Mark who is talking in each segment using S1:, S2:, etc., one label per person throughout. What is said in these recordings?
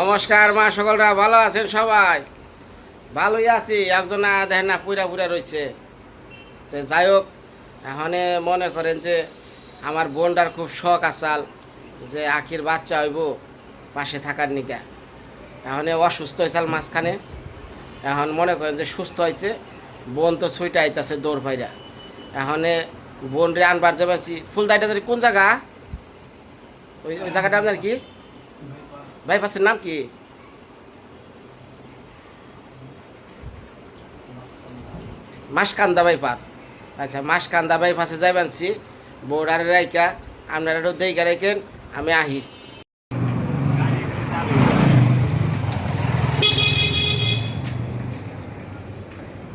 S1: নমস্কার মা সকলরা, ভালো আছেন সবাই? ভালোই আছি, একজন দেখেন না পুরা পুরা রয়েছে তো যাই হোক, এখন মনে করেন যে আমার বোনটার খুব শখ আসাল যে আখির বাচ্চা হইব পাশে থাকার নিকা। এখন অসুস্থ হয়েছিল মাঝখানে। এখন মনে করেন যে সুস্থ হয়েছে বোন তো ছুইটা আইতাছে দৌড় পাইরা এখন বোন রে আনবার যাবাছি ফুলদাইটা কোন জায়গা? ওই ওই জায়গাটা আপনার কি? বাইপাসের নাম কি? মাসকান্দা বাইপাস আচ্ছা মাসকান্দা বাইপাসে যাইবানছি বৌডারে রাইকা আপনারা একটু দেইকা রাখেন, আমি আহি।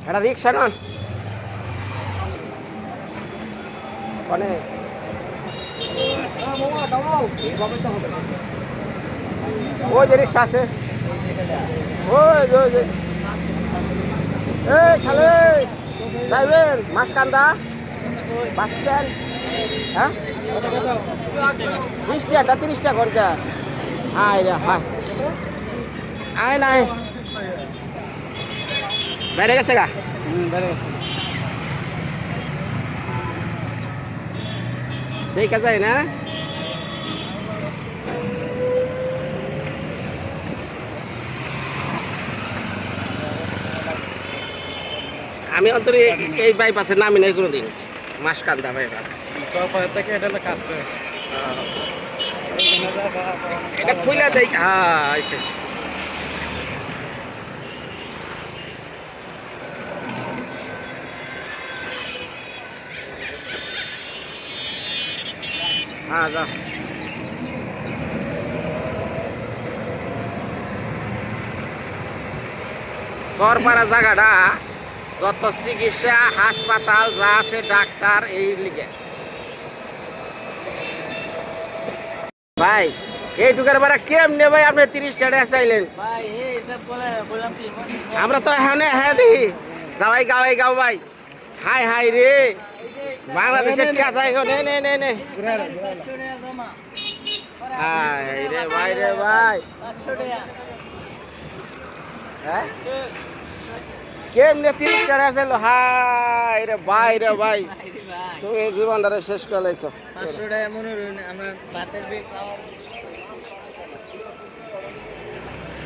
S1: একটা রিক্সা নন। ওই যে রিক্সা আছে। ওই এই খালে যাইবেন মাসকান্দা বাস স্ট্যান্ড। হ্যাঁ? বিশ টাকা তিরিশ টাকা খরচা আয় রে হায় আয় নাই বেড়ে গেছে গা? দেখা যায় না? আমি অন্তরে এই বাইপাসে নামি নাই কোনোদিন। মাসকান্দা বাইপাস
S2: এটা
S1: খুলে দেই হ্যাঁ হ্যাঁ সরপাড়া জায়গাটা যত চিকিৎসা হাসপাতাল যা আছে ডাক্তার এই লিগে। ভাই এই টুকার বারা কেমনে ভাই আপনি তিরিশ টাকা চাইলেন?
S2: কি
S1: আমরা তো এখানে হ্যাঁ দেখি। যাওয়াই গাওয়াই গাও ভাই। হাই হাই রে। বাংলাদেশের টিয়া যাই গো? নে নে নে নে। হাই রে ভাই রে ভাই। হ্যাঁ? কেমনে তিরিশ টাকা চাইল হাই রে ভাই রে ভাই। তুমি এই জীবনটারে শেষ করে লাইছো।
S2: মনে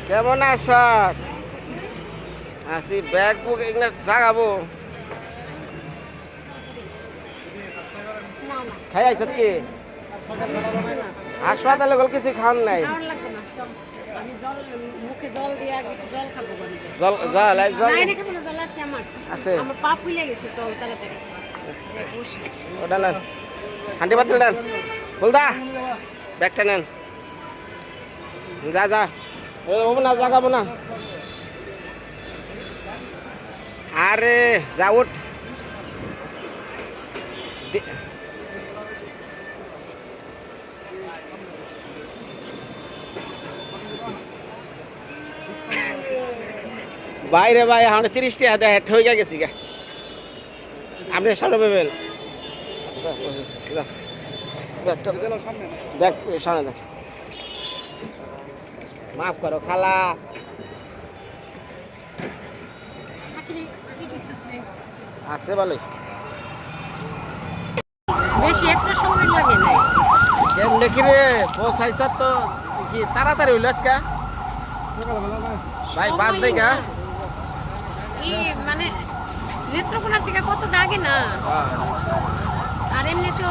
S1: কেমন আছ? আসি ব্যাগ বুক এগুলো জাগাবো। খাই আইছ কি? হাসপাতালে গেল কিছু খাওয়ান নাই?
S3: খাওয়ার লাগবে না চল। আমি জল মুখে জল জল আছে আমার।
S1: আছে?
S3: আমার পা ফুলে গেছে চল তাড়াতাড়ি।
S1: ওটা নেন হান্ডি পাতিল নেন বলদা ব্যাগটা নেন। যা যা। বাবু না জাগাবো না। আরে যা উঠ। বাইরে ভাই এখন তিরিশ টাকা দেয় ঠইকা গেছি গা। আপনি সামনে পাবেন? দেখ সামনে দেখ। মাফ করো খালা? আছে ভালোই
S3: বেশি একটা সময় লাগে নাই।
S1: কেমনে কি রে? পৌঁছাইছ তো? কি তাড়াতাড়ি হইল আজকে? ভাই বাস
S3: মানে নেত্রকোনা থেকে কত আগে না? আর এমনি তো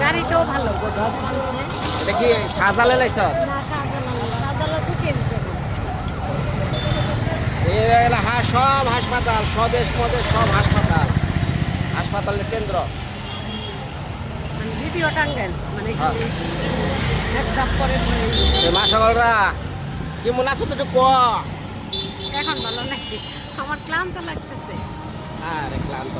S3: গাড়িটাও ভালো।
S1: এটা কি সাজালে লাইছ সব হাসপাতাল স্বদেশ মদেশ সব হাসপাতাল। হাসপাতালের কেন্দ্র।
S3: মানে ভিডিও টাঙ্গেন মানে
S1: হ্যাঁ।
S3: এক ধাপ করে ধরে
S1: মা সকলরা কি মনে আছে তো একটু ক
S3: এখন ভালো নাকি? আমার ক্লান্ত লাগতেছে।
S1: আরে ক্লান্ত।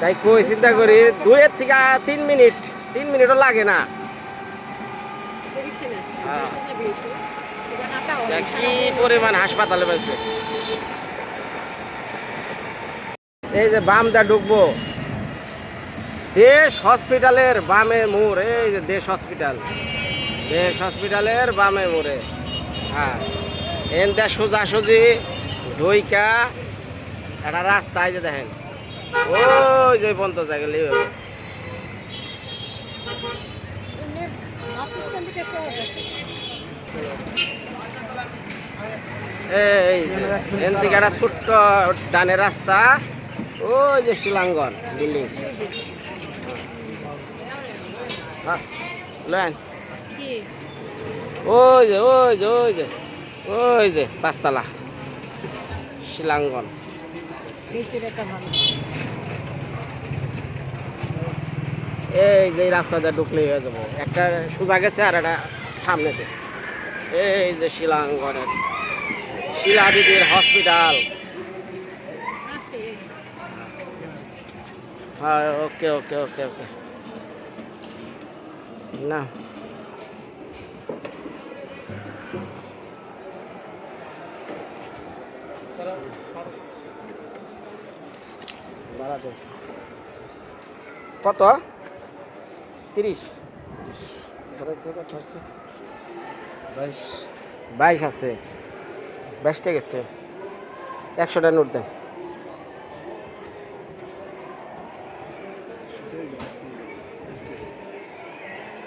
S1: তাই কই চিন্তা করি দুইয়ের থেকে তিন মিনিট তিন মিনিটও লাগে না। হ্যাঁ। কি পরিমাণ হাসপাতালে পেয়েছে এই যে বাম দা ঢুকবো। দেশ হসপিটালের বামে মোড় এই যে দেশ হসপিটাল। দেশ হসপিটালের বামে মোড়ে। হ্যাঁ। এনতে সোজাসুজি, ঢইকা, একটা রাস্তা যে দেখেন। ওই যে পর্যন্ত জায়গা লিয়ে। এই এন থেকে একটা ছোট্ট ডানে রাস্তা, ওই যে শিলাঙ্গন বিল্ডিং। হ্যাঁ লেন ওই যে ওই যে ওই যে ওই যে, পাঁচতলা, শিলাঙ্গন। এই যে এই রাস্তাটা ঢুকলেই হয়ে যাব। একটা সোজা গেছে আর একটা সামনেতে এই যে শিলাঙ্গনের, শিলা দিদির হসপিটাল হ্যাঁ ওকে ওকে ওকে ওকে। না। কত? তিরিশ।
S2: বাইশ
S1: আছে। বাইশটা গেছে। একশোটা নোট দেন।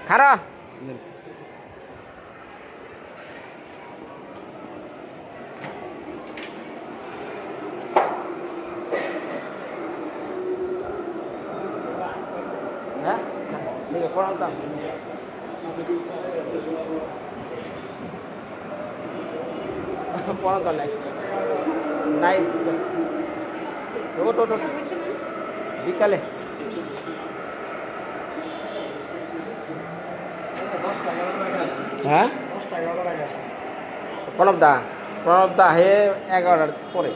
S1: খারা হ্যাঁ ঠিক আছে পড়ান দাও পড়ান তো নাই। নাই ওট ওট বিকালে। হ্যাঁ? প্রণব দা প্রণব দা হে এগারোটার পরে।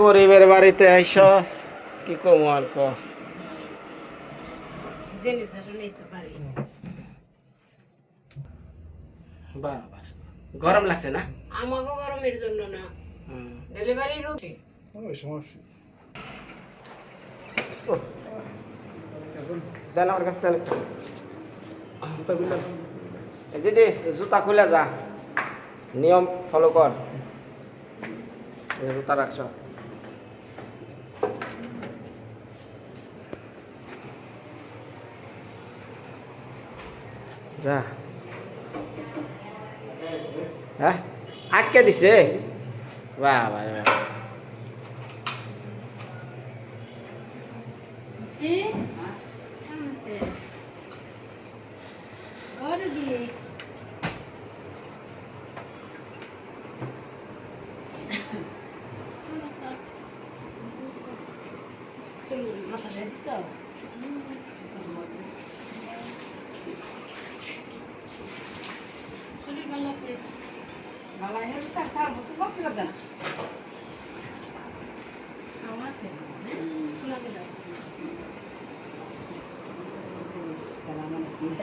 S1: গরিবের বাড়িতে আইস কি কম আর ক? গরম লাগছে না?
S3: আমাকে গরমের জন্য না।
S1: হুম।
S3: ডেলিভারি রুটি
S1: দেন আমার কাছে দেন দিদি এই জুতা খুলে যা। নিয়ম ফলো কর। জুতা রাখছ। যা। হ্যাঁ আটকে দিছে? বাহ বাহ বাহ
S3: জি কেমন আছে ওর দিয়ে চলুন মাথা দিচ্ছ শরীর ভালো আছে ভালো আছে তা খারাপ হচ্ছে বলতে পারবে না আমার আছে হ্যাঁ খোলা মেলা আছে কত লোক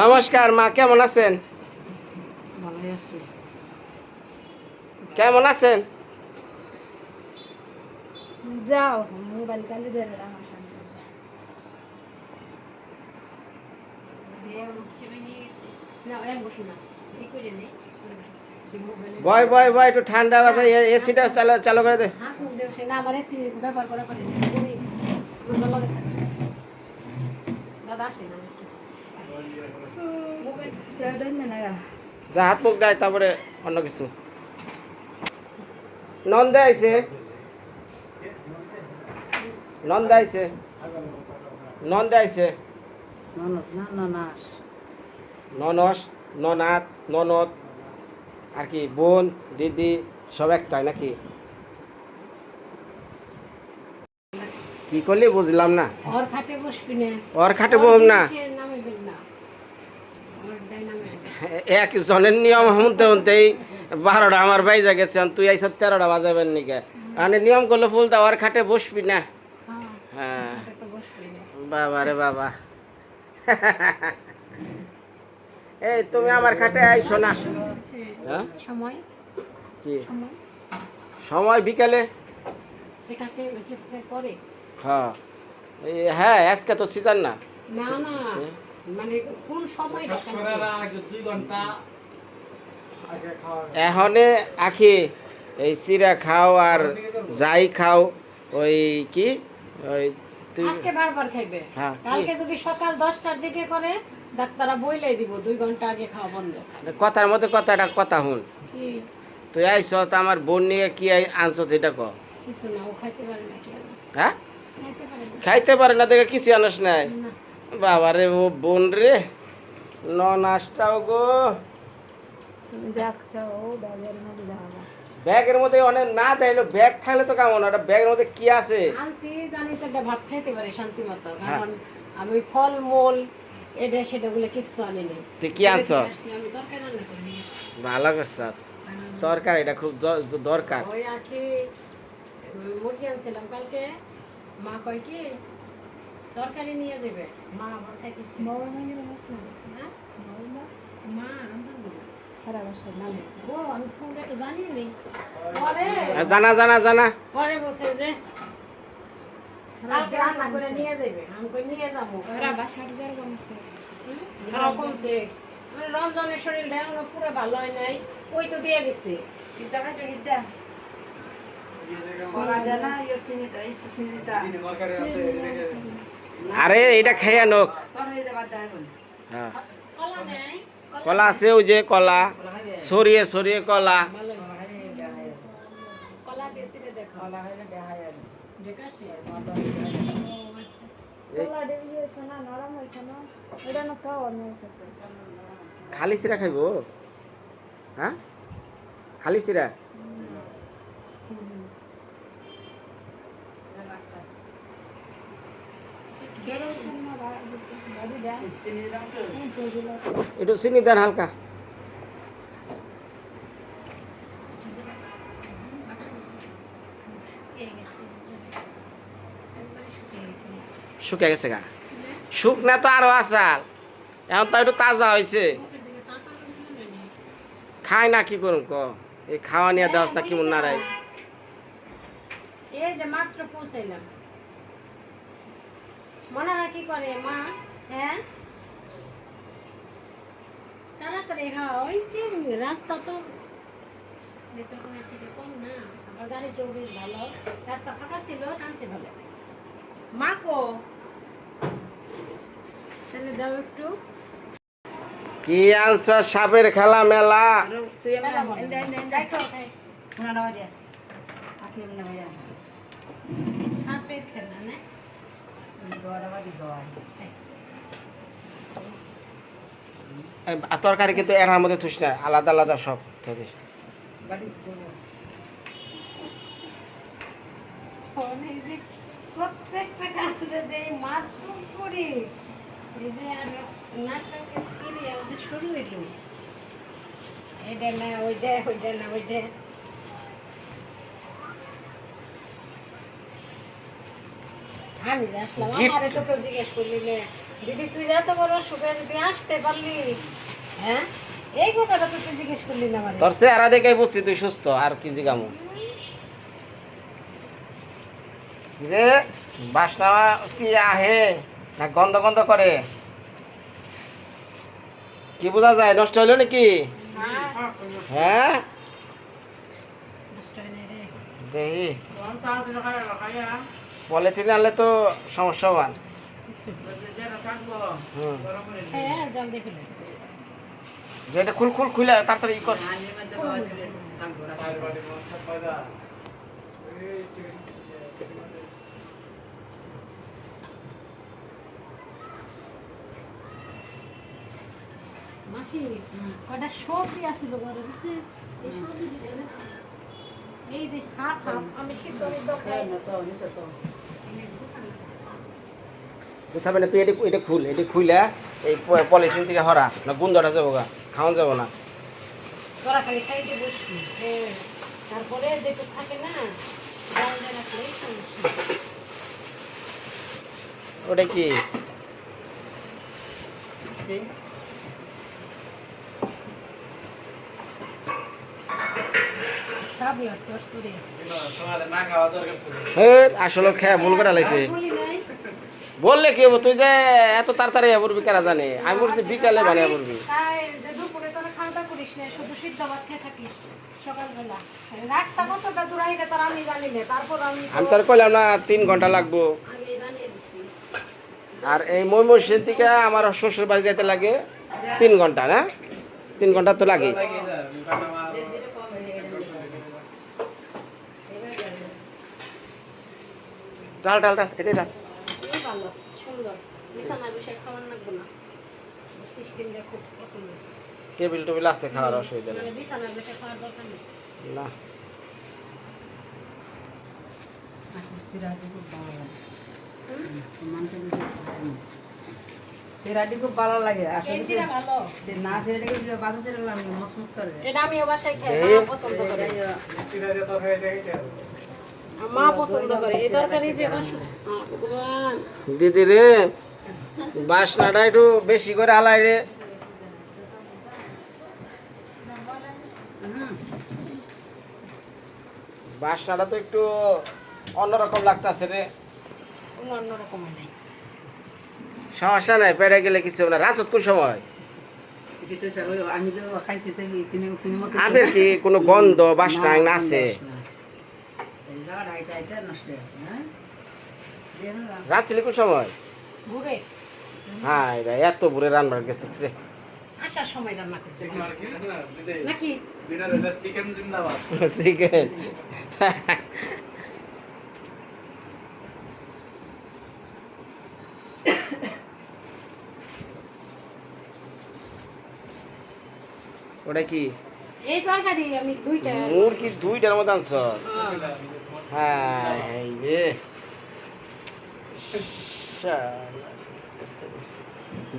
S1: নমস্কার মা কেমন আছেন? কেমন আছেন?
S3: যাও মোবাইল কালি ধরে আমার সামনে।
S1: বয় বয় বয় একটু ঠান্ডা বাতাস এসিটা চালু চালু করে দে।
S3: সে না আমার এসি ব্যবহার করা পারে না তুমি ভালো দেখা দাদা আসে না মোবাইল ছেড়ে দেন না
S1: যা হাত মুখ দেয়, তারপরে অন্য কিছু। নন্দে আইছে। নন্দে আইছে। নন্দে আইছে।
S3: ননস,
S1: ননাথ, ননদ। আর কি, বোন, দিদি, সব একটাই নাকি? কি করলে বুঝলাম না।
S3: ওর খাতে বসবি না।
S1: ওর খাটে
S3: ওর
S1: এক জনের নিয়ম শুনতে শুনতেই বারোটা আমার বাইজা গেছে তুই আইস তেরোটা বাজাবেন নিকে? মানে নিয়ম করলে ফুল ওর খাটে বসবি না।
S3: হ্যাঁ
S1: হ্যাঁ। বাবা রে বাবা। এই তুমি আমার খাটে আইসো না। হ্যাঁ?
S3: সময়?
S1: কি?
S3: সময়?
S1: বিকালে?
S3: যে কাকে যে করে
S1: হ্যাঁ। হ্যাঁ আজকে তো সিজন না।
S3: না না। মানে
S1: আখি এই চিরা খাও আর যাই খাও ওই কি ওই
S3: আজকে বারবার খাইবে?
S1: হ্যাঁ,
S3: কালকে যদি সকাল দশটার দিকে করে ডাক্তাররা বইলাই দিব দুই ঘণ্টা আগে খাওয়া বন্ধ।
S1: কথার মধ্যে কথাটা কথা শুন। তুই আইস তো আমার বোন নিয়ে কি আনছো ক।
S3: কিছু না ও খাইতে পারে না কি
S1: হ্যাঁ?
S3: খাইতে পারে না
S1: দেখে কিছু আনস নাই। বাবা রে ও বোন রে ন নাস্তাও গো।
S3: ব্যাগের মধ্যে
S1: অনেক না দেয়লো ব্যাগ থাকলে তো কেমন ওটা ব্যাগের মধ্যে কি আছে?
S3: আনছি জানি সেটা ভাত খাইতে পারে শান্তি মতো।
S1: হ্যাঁ।
S3: কারণ আমি ফল মূল এটা সেটা গুলো কিচ্ছু আনি নাই।
S1: তুই কি আনছ?
S3: আমি তরকারি রান্না করি
S1: ভালো করছ দরকার এটা খুব দরকার।
S3: ওই আখি মুরগি আনছিলাম কালকে। মা কয় কি তরকারি নিয়ে যাবে। মা আবার খাইতে ইচ্ছে। হ্যাঁ? মা? তো জানি নি। পরে।
S1: জানা জানা জানা।
S3: পরে বলছে যে রান্না করে নিয়ে যাবে আমি কই নিয়ে যাব। খারাপ কমছে। মানে রমজানের শরীরটা পুরো ভালো হয় নাই। ওই তো দিয়ে গেছে
S1: আরে এটা খেয়ে নোক হ্যাঁ।
S3: কলা
S1: আছে ওই যে কলা। সরিয়ে সরিয়ে কলা। খালি চিরা খাইব? হ্যাঁ? খালি চিরা একটু চিনি দেন হালকা।
S3: শুকিয়ে গেছে গেছে
S1: শুকে গা। শুকনা তো আরও আসাল এখন তো একটু তাজা হয়েছে। খাই না, কি করুম ক? এই খাওয়া নিয়ে দেওয়া না কেমন নাড়াই
S3: এই যে মাত্র পৌঁছাইলাম। মনারা কি করে মা? হ্যাঁ? তাড়াতাড়ি হ্যাঁ ওই যে রাস্তা তো। নেত্রকোনার থেকে কম না আমার গাড়িটা বেশ ভালো। রাস্তা ফাঁকা ছিল টানছে ভালো। মা কো? তাহলে দাও একটু।
S1: কি আনসার সাপের খেলা মেলা?
S3: সাপের খেলা না?
S1: তরকারি কিন্তু এর মধ্যে থুস না, আলাদা আলাদা সব থাকিস
S3: প্রত্যেকটা কাজে যে মাধ্যম করি এই যে আর নাটকের সিরিয়াল যে শুরু হইল। এটা না, ওইটা ওইটা না, ওইটা। আমি যে আসলাম। আমারে তো কেউ জিজ্ঞেস করলি নে, দিদি তুই এত বড় সুখে যদি আসতে পারলি। হ্যাঁ? এই কথাটা তো তুই জিজ্ঞেস করলি না মানে
S1: তোর চেহারা দেখে বুঝছি তুই সুস্থ আর কি জিগামু। রে বাসনা কি আহে? না গন্ধ গন্ধ করে? কি বোঝা যায় নষ্ট হইল নাকি? হ্যাঁ?
S3: নষ্ট নাই রে।
S1: দেখি পলিথিন আনলে তো সমস্যা হয়
S3: হ্যাঁ।
S1: যেটা খুল খুল খুলে তাড়াতাড়ি ই কর।
S3: মাসি কয়টা সবজি ঘরে বুঝছি এই সবজি এই যে হাফ হাফ আমি সিদ্ধ
S1: বুঝতে না তুই এটা এটা খুল এটা খুইলা এই পলিথিন থেকে হরা না গুন্দটা যাব গা খাওয়া যাব না
S3: তারপরে থাকে না
S1: ওটা কি? আসলে খেয়ে ভুল করে লাইছে।
S3: বলি নাই।
S1: বললে কি হব? তুই যে এত তাড়াতাড়ি পড়বি কারা জানে? আমি বলছি বিকালে বানিয়ে পড়বি।
S3: তার আমি
S1: তার কইলাম না তিন ঘণ্টা লাগবো। আর এই ময়মনসিং থেকে আমার শ্বশুর বাড়ি যেতে লাগে তিন ঘণ্টা না? তিন ঘণ্টা তো লাগে ডাল ডাল ডাল এটাই ডাল।
S3: ভালো সুন্দর। বিছানার বিষয় খাওয়ার লাগবে না। সিস্টেমটা খুব পছন্দ হয়েছে।
S1: টেবিল টেবিল আছে খাওয়ার অসুবিধা নেই।
S3: বিছানার বিষয় খাওয়ার দরকার নেই।
S1: না।
S4: সেরাটি খুব ভালো লাগে। আসলে
S3: ভালো।
S4: না সেরাটি বাজা সেরা লাগে মসমস করে।
S3: এটা আমিও বাসায় খাই পছন্দ করে।
S2: তো। হয়ে
S3: মা পছন্দ করে এই তরকারি যে ভগবান
S1: দিদি রে বাসনাটা একটু বেশি করে হালাই রে বাসনাটা তো একটু অন্যরকম লাগতাছে রে
S3: অন্যরকম
S1: সমস্যা নাই পেটে গেলে কিছু না রাজত কোন সময়
S4: আমি
S1: কি কোনো গন্ধ বাসনা আছে
S4: হয়ে হ্যাঁ?
S1: ছিল কোন সময়? হ্যাঁ এটা এত বুড়ে রান্নার গেছে রে।
S3: আসার সময় রান্না করতে
S2: দিদি
S3: নাকি?
S2: চিকেন জিন্দাবাদ।
S1: চিকেন। ওটা কি?
S3: এই তরকারি আমি দুইটা
S1: মুরগি দুইটার মতো আনছ?
S3: হ্যাঁ।
S1: হ্যাঁ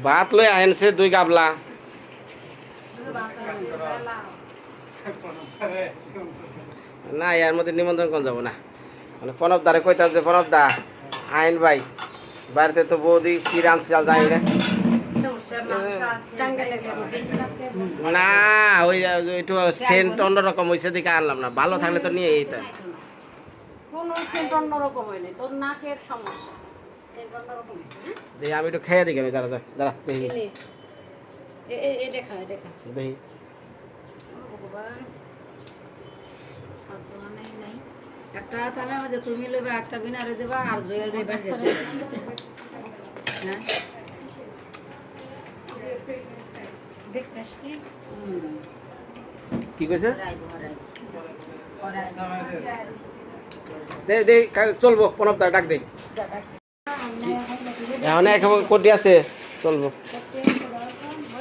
S1: ভাত লই আহেনছে দুই গাবলা। না এর মধ্যে নিমন্ত্রণ কোন যাব না। মানে প্রণব দারে কইতাম যে প্রণব দা আইন ভাই বাড়িতে তো বৌদি কি রাঁধছে চাল জানি না। না ওই একটু সেন্ট অন্যরকম হয়েছে দিকে আনলাম না। ভালো থাকলে তো নিয়ে এইটা
S3: কোনো সেন্ট অন্যরকম হয়নি। তোর নাকের সমস্যা। সেন্ট অন্যরকম হয়েছে হ্যাঁ?
S1: দেখি আমি একটু খেয়ে দেখি আমি দাঁড়া দাঁড়া, দাঁড়া দেখি।
S3: এ- এ- এ দেখা দেখা।
S1: দেখি।
S3: ভগবান। আর তো নাই নাই।
S4: একটা মধ্যে তুমি একটা বিনারে দেবা আর জয়েল হ্যাঁ?
S1: কি কইছে?
S4: রাইবো রাইবো
S1: দে দে চলবো প্রণব দা ডাক দে। এখন এখন কোটি আছে? চলবো।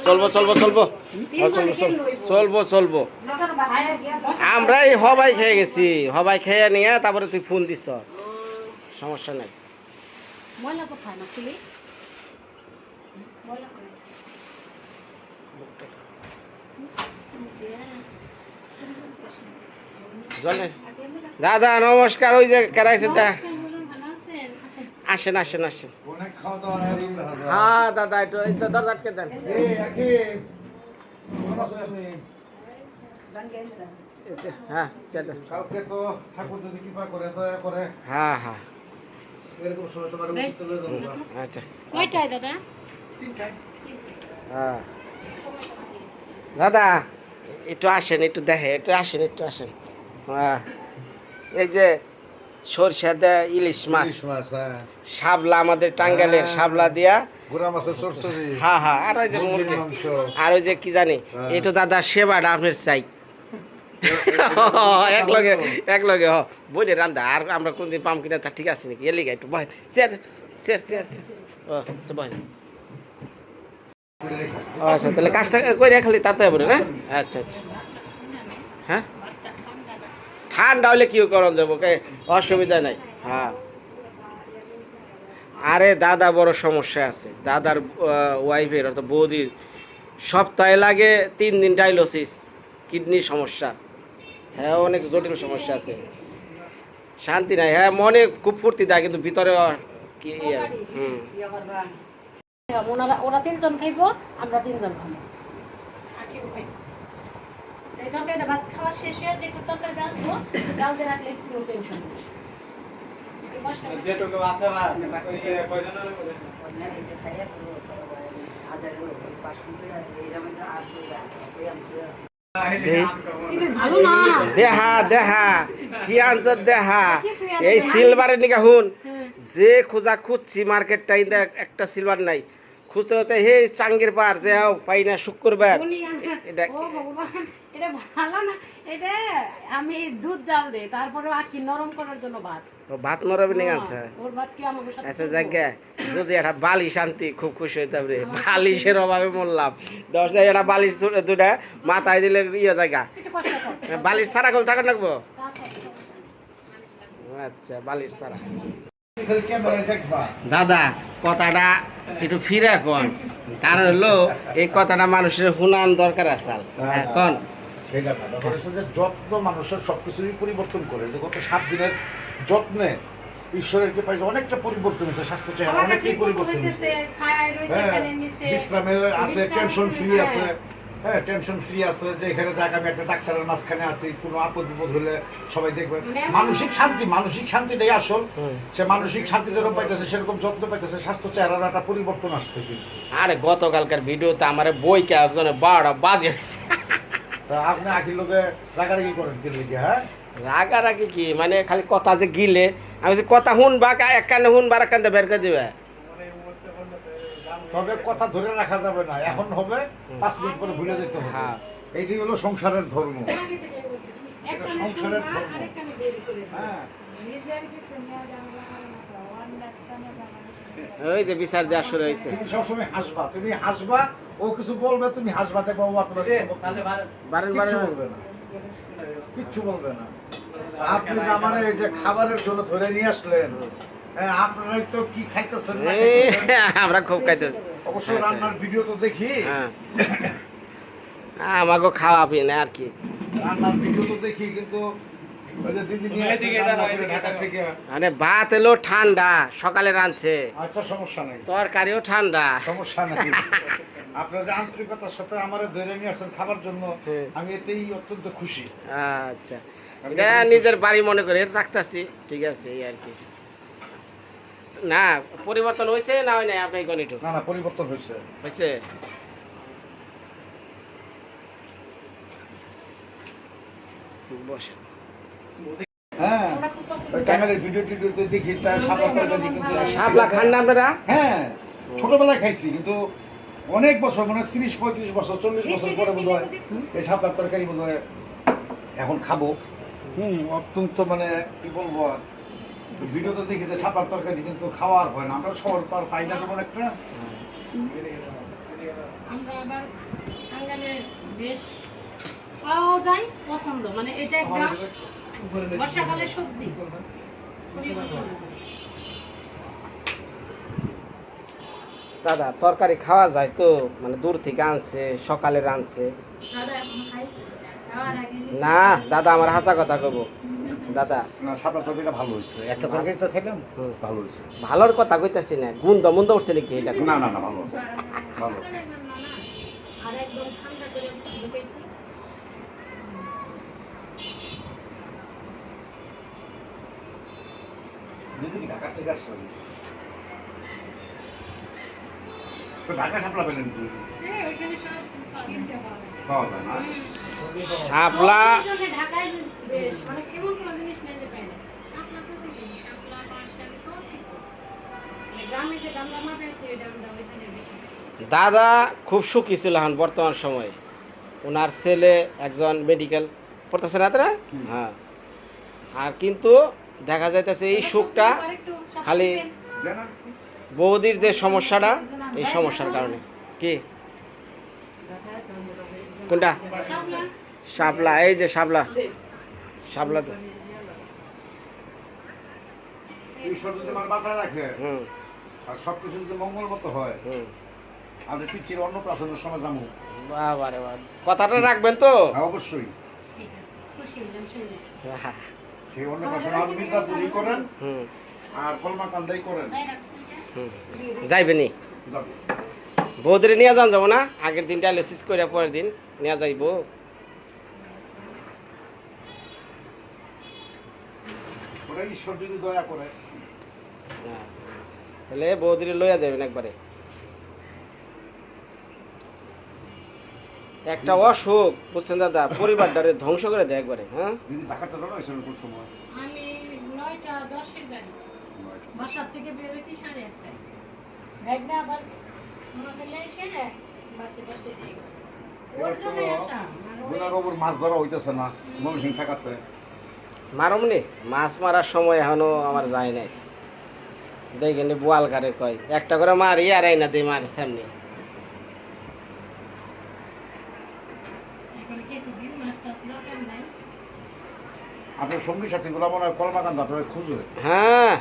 S1: চলবো চলবো চলবো। চলবো চলবো আমরা এই হবাই খেয়ে গেছি হবাই খেয়ে নিয়ে তারপরে তুই ফোন দিছ সমস্যা নাই? জলে। দাদা নমস্কার ওই যে কেরাইছে দা?
S3: আসেন।
S1: আসেন আসেন
S2: নাই
S1: হ্যাঁ দাদা একটু দরজা আটকে দেন। হ্যাঁ হ্যাঁ হ্যাঁ। আচ্ছা।
S3: কয়টায় দাদা?
S1: হ্যাঁ। দাদা একটু আসেন একটু দেখে একটু আসেন একটু আসেন। হ্যাঁ। এই যে সরষে দেয় ইলিশ মাছ।
S2: হ্যাঁ।
S1: শাবলা আমাদের টাঙ্গাইলের শাবলা দিয়া। হ্যাঁ হ্যাঁ আর ওই যে মুরগি। আর ওই যে কি জানি
S2: হ্যাঁ।
S1: একটু দাদা সেবাটা আপনার চাই। এক লগে এক লগে হ। বলে রান্দা আর আমরা কোনদিন পাম কিনা তা ঠিক আছে নাকি? এলি একটু বহেন। Chair chair chair chair. ও তো বহেন। আচ্ছা তাহলে কাজটা করে খালি তাড়াতাড়ি বলে না আচ্ছা আচ্ছা। হ্যাঁ? ঠান্ডা হলে কি করণ যাব কে? অসুবিধা নাই। হ্যাঁ। আরে দাদা বড় সমস্যা আছে। দাদার ওয়াইফের অর্থাৎ বৌদির সপ্তাহে লাগে তিন দিন ডায়ালিসিস কিডনির সমস্যা। হ্যাঁ অনেক জটিল সমস্যা আছে। শান্তি নাই। হ্যাঁ মনে খুব ফুর্তি দেয় কিন্তু ভিতরে কি হুম।
S3: ওনারা ওরা তিনজন খাইবো আমরা তিনজন খাব। এই তরকারিটা ভাত খাওয়া শেষ হয়ে যে একটু তরকারি রাখলে একটু টেনশন নেই।
S5: যেটুকু আছে
S3: না
S1: দেহা দেহা কি আনছ দেহা? এই
S3: না।
S1: সিলভারের নিকা হুন। যে খোঁজা খুঁজছি মার্কেটটা ইন্দা একটা সিলভার নাই। খুঁজতে হতে হে চাঙ্গের পার যে পাই না শুক্রবার। এটা-
S3: ও ভগবান। এটা ভালো না এটা আমি দুধ জাল দেই তারপরে আর কি নরম করার জন্য ভাত।
S1: ও ভাত মরাবে নিয়ে আনছে
S3: হ্যাঁ, ওর ভাত কি আমাকে সাথে
S1: আচ্ছা জায়গা যদি একটা শান্তি খুব খুশি হইতাম রে। বালিশের অভাবে মরলাম। দশ টাকা একটা বালিশ ছোট- দুটা মাথায় দিলে ইয়ে জায়গা। বালিশ সারা কল থাকা রাখব
S3: তারপর-
S1: আচ্ছা বালিশ সারা
S2: খালি
S1: দাদা কথাটা একটু ফিরে কন। কারণ হলো এই কথাটা মানুষের হুনান দরকার আসাল হ্যাঁ, কন?
S2: যে যত্ন মানুষের সবকিছুরই পরিবর্তন করে। যে গত সাত দিনের যত্নে ঈশ্বরের কৃপায় অনেকটা পরিবর্তন হয়েছে স্বাস্থ্য চেহারা অনেকটাই পরিবর্তন হয়েছে। হ্যাঁ বিশ্রামে আছে টেনশন ফ্রি। আছে। হ্যাঁ টেনশন ফ্রি আছে যে এখানে যাক আমি একটা ডাক্তারের মাঝখানে আছি কোনো আপদ বিপদ হলে সবাই দেখবে। মানসিক শান্তি মানসিক শান্তিটাই আসল। সে মানসিক শান্তি যেরকম পাইতেছে সেরকম যত্ন পাইতেছে স্বাস্থ্য চেহারার একটা পরিবর্তন আসছে কিন্তু।
S1: আরে গতকালকার ভিডিওতে আমার বই কে একজনে বারোটা বাজিয়ে দিয়েছে।
S2: তা আপনি আখির লোকে রাগারাগি করেন কি হ্যাঁ?
S1: রাগারাগি কি? মানে খালি কথা যে গিলে আমি যে কথা হুন বা এক কানে হুন বা আর এক কানে বের করে দিবে।
S2: তবে কথা ধরে রাখা যাবে না এখন হবে পাঁচ মিনিট পরে ভুলে যেতে হবে।
S1: হ্যাঁ।
S2: এইটি হলো সংসারের ধর্ম। সংসারের ধর্ম।
S3: আরেক কানে বের করে দিবা।
S2: হ্যাঁ।
S1: ওই যে বিচার দেওয়া শুরু হয়েছে।
S2: তুমি সবসময় হাসবা তুমি হাসবা ও কিছু বলবে তুমি হাসবা দেখবা ও আপনার কিচ্ছু
S1: বারেন
S2: বলবে না। কিচ্ছু বলবে না। আপনি যে আমার এই যে খাবারের জন্য ধরে নিয়ে আসলেন হ্যাঁ আপনারাই তো কি খাইতেছেন
S1: আমরা খুব খাইতেছি।
S2: অবশ্য
S1: আচ্ছা।
S2: রান্নার ভিডিও তো দেখি।
S1: হ্যাঁ। আমাকে খাওয়া পিয়ে না আর কি।
S2: রান্নার ভিডিও তো দেখি কিন্তু
S1: মানে ভাত এলো ঠান্ডা সকালে রাঁধছে।
S2: আচ্ছা সমস্যা নেই।
S1: তরকারিও ঠান্ডা।
S2: সমস্যা নেই। আপনার যে আন্তরিকতার সাথে আমার ধরে নিয়ে আসছেন খাবার জন্য
S1: হ্যাঁ।
S2: আমি এতেই অত্যন্ত খুশি।
S1: আচ্ছা। এটা নিজের বাড়ি মনে করে থাকতেছি ঠিক আছে এই আর কি। না পরিবর্তন হয়েছে না হয় নাই? আপনি কোন একটু
S2: না না পরিবর্তন হয়েছে
S1: হয়েছে বসে
S2: হ্যাঁ। ক্যামেরার ভিডিও টিডিওতে দেখি তার
S1: শাপলা খান না আপনারা?
S2: হ্যাঁ ছোটবেলায় খাইছি কিন্তু অনেক বছর মানে তিরিশ পঁয়ত্রিশ বছর চল্লিশ বছর পরে বোধ হয় এই সাপলার তরকারি বোধ হয় এখন খাব। হুম অত্যন্ত মানে কি বলব আর? ভিডিওতে দেখি যে সাপার তরকারি কিন্তু খাওয়ার হয় না। আমরা শহর তো আর পাই না তেমন একটা।
S3: আমরা আবার আঙ্গালে বেশ পাওয়া যায় পছন্দ। মানে এটা একটা বর্ষাকালের সবজি। খুবই পছন্দ।
S1: দাদা তরকারি খাওয়া যায় তো? মানে দূর থেকে আনছে সকালে রাঁধছে
S3: দাদা এখন খাইছে? খাওয়ার আগে যে-
S1: না দাদা আমার হাসা কথা কব। দাদা।
S2: ভালো হয়েছে। একটা তরকারি তো খাইলাম
S1: হুম।
S2: ভালো হয়েছে।
S1: ভালোর কথা কইতাছি না। গুন্দ মুন্দ উঠছে নাকি এটা?
S2: না না না ভালো ভালো আছে
S3: একদম ঠান্ডা করে ঢুকেছি।
S2: দিদি ঢাকা থেকে আসছেন তো ঢাকা সাপলা পেলেন কি?
S3: হ্যাঁ ওইখানে সব কিনতে পাওয়া যায়।
S2: না।
S1: শাপলা
S3: বেশ মানে
S1: দাদা খুব সুখী ছিল এখন বর্তমান সময়ে। ওনার ছেলে একজন মেডিকেল পড়তেছে না? তারা হ্যাঁ। আর কিন্তু দেখা যাইতেছে এই সুখটা খালি বৌদির যে সমস্যাটা এই সমস্যার কারণে। কি? কোনটা?
S3: শাপলা
S1: এই যে শাপলা। শাপলা তো।
S2: ঈশ্বর যদি আমার বাঁচায় রাখে
S1: হুম।
S2: আর সব কিছু যদি মঙ্গল মতো হয়
S1: হুম।
S2: আমি পিচ্ছির অন্নপ্রাশনের সময় যাব।
S1: বাবা কথাটা রাখবেন তো?
S2: হ্যাঁ, অবশ্যই।
S3: ঠিক আছে খুশি হইলাম শুনে
S2: সেই অন্য পাশে মির্জাপুরি করেন
S1: হুম।
S2: আর কলমা কান্দাই করেন।
S1: হুম। যাইবেনি বৌদিরে নিয়ে যান যাব না? আগের দিন ডায়ালিসিস করে পরের দিন নিয়ে যাইব।
S2: ওরা ঈশ্বর যদি দয়া করে।
S1: তাহলে বৌদিরে লইয়া যাবেন একবারে। একটা অসুখ বুঝছেন দাদা? পরিবারটারে ধ্বংস করে দেয় একবারে হ্যাঁ?
S2: দিদি ঢাকাতে রয়েছেন কোন সময়?
S3: আমি নয়টা দশের গাড়ি। বাসার থেকে বেরোইছি সাড়ে আটটায়। ব্যাগটা আবার মনে এসে বাসে বসে দিয়ে গেছে। ওর জন্যই আসা আর ওই-
S2: গুনাগবর মাছ ধরা হইতেছে না ময়মনসিং থাকাতে
S1: মারমনি? মাছ মারার সময় এখনও আমার যায় নাই। দেখেন বোয়াল কারে কয় একটা করে মারি আর এই না দিই মার সামনে।
S2: আপনার সঙ্গী সাথীগুলো মনে হয় কলমা আপনার খুঁজবে।
S1: হ্যাঁ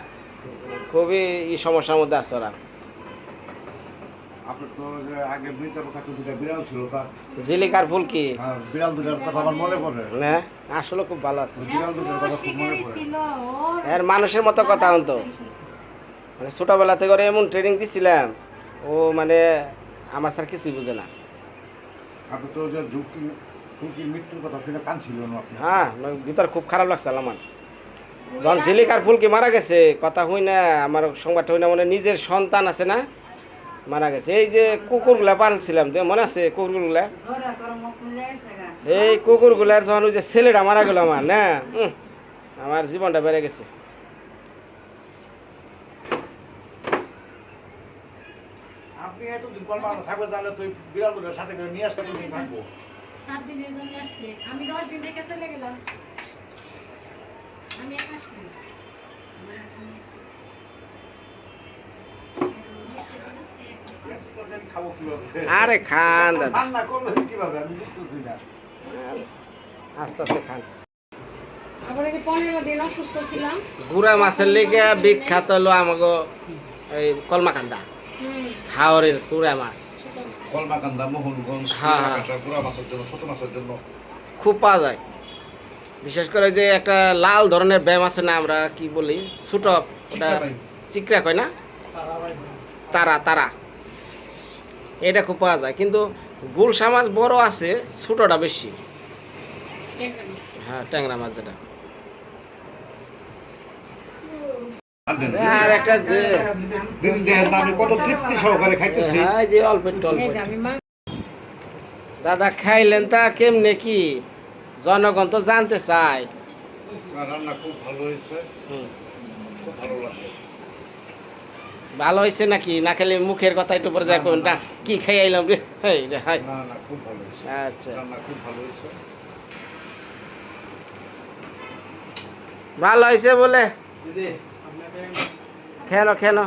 S1: খুবই ই সমস্যার মধ্যে আছে ওরা।
S2: আপনার তো আগে মির্জাপুর থাকতে দুটা বিড়াল ছিল তা
S1: জিলিকার ফুলকি
S2: হ্যাঁ, বিড়াল দুটার কথা আমার মনে পড়ে।
S1: না আসলে খুব ভালো আছে।
S2: বিড়াল দুটার কথা খুব মনে পড়ে।
S1: এর মানুষের মতো কথা হতো মানে ছোটোবেলা থেকে ওরা এমন ট্রেনিং দিছিলাম ও মানে আমার স্যার কিছুই বুঝে না।
S2: আপনি তো যে ঝুঁকি ঝুঁকির মৃত্যুর কথা শুনে কান ছিল না আপনি।
S1: হ্যাঁ ভিতর খুব খারাপ লাগছে আমার। যখন ঝিলিকার ফুলকি মারা গেছে? কথা হই না আমার সংবাদটা হই না মানে নিজের সন্তান আছে না মারা গেছে। এই যে কুকুরগুলা পালছিলাম তো মনে আছে কুকুরগুলা? এই কুকুরগুলার যখন ওই যে ছেলেটা মারা গেল আমার না? আমার জীবনটা বেড়ে গেছে।
S3: আমি দশ দিন থেকে চলে গেলাম। আমি এক আসছি
S2: এত তরকারি খাব কীভাবে
S1: আরে খান দাদা।
S2: রান্না করলে কীভাবে? আমি বুঝতেছি না।
S1: আস্তে আস্তে খান। গুড়া মাছের লেগে বিখ্যাত হলো আমাকে এই কলমাকান্দা। হাওরের গুড়া মাছ।
S3: ছোট
S2: কলমা কান্দা মোহনগঞ্জ
S1: হ্যাঁ, হ্যাঁ।
S2: গুড়া মাছের জন্য ছোট মাছের জন্য।
S1: খুব পাওয়া যায়। বিশেষ করে যে একটা লাল ধরনের ব্যায়াম আছে না আমরা কি বলি? ছোট।
S2: চিকরা
S1: কয় না? তারা তারা। এটা খুব পাওয়া যায়। কিন্তু গুলশা মাছ বড় আছে ছোটটা বেশি। হ্যাঁ ট্যাংরা মাছ যেটা।
S2: আনবেন।
S1: আর একটা
S2: দিদি দেখেন আপনি কত তৃপ্তি সহকারে খাইতেছি।
S1: হ্যাঁ, যে অল্প একটু অল্প দাদা খাইলেন তা কেমনে কি? জনগণ তো জানতে চায়।
S2: রান্না খুব ভালো হয়েছে। খুব ভালো লাগছে।
S1: ভালো হয়েছে নাকি? না খেলে মুখের কথা একটু পরে দেখুন। না কি খাই আইলাম রে? হাই রে, হাই।
S2: না না খুব ভালো হয়েছে।
S1: আচ্ছা।
S2: ভালো হয়েছে।
S1: বলে? খেন খেন